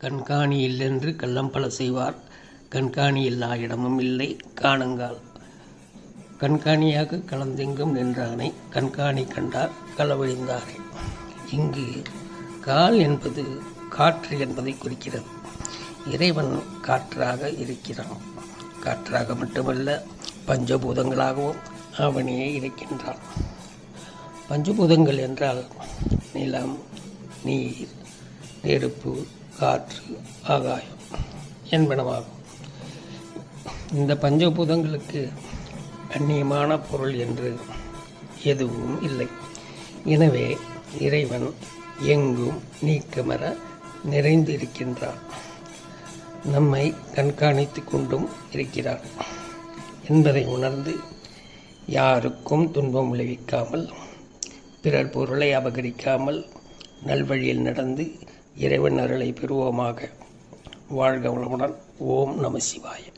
கண்காணி இல்லென்று கள்ளம்பல செய்வார். கண்காணி இல்லா இடமும் இல்லை. காணுங்கால். கண்காணியாக கலந்தெங்கும் நின்றானை. கண்காணி கண்டார். களவழிந்தாரே இங்கு கால் என்பது காற்று என்பதை குறிக்கிறது. இறைவன் காற்றாக இருக்கிறான். காற்றாக மட்டுமல்ல பஞ்சபூதங்களாகவும் அவனே இருக்கின்றான். பஞ்சபூதங்கள் என்றால் நிலம் நீர் நெருப்பு காற்று ஆகாயம் என்பனவாகும். இந்த பஞ்சபூதங்களுக்கு அந்நியமான பொருள் என்று எதுவும் இல்லை. எனவே இறைவன் எங்கும் நீக்கமர நிறைந்து இருக்கின்றார் நம்மை கண்காணித்து கொண்டும் இருக்கிறார் என்பதை உணர்ந்து யாருக்கும் துன்பம் விளைவிக்காமல் பிறர் பொருளை அபகரிக்காமல் நல்வழியில் நடந்து இறைவன் அருளை பெறுவோமாக. வாழ்க வளமுடன். ஓம் நம சிவாய.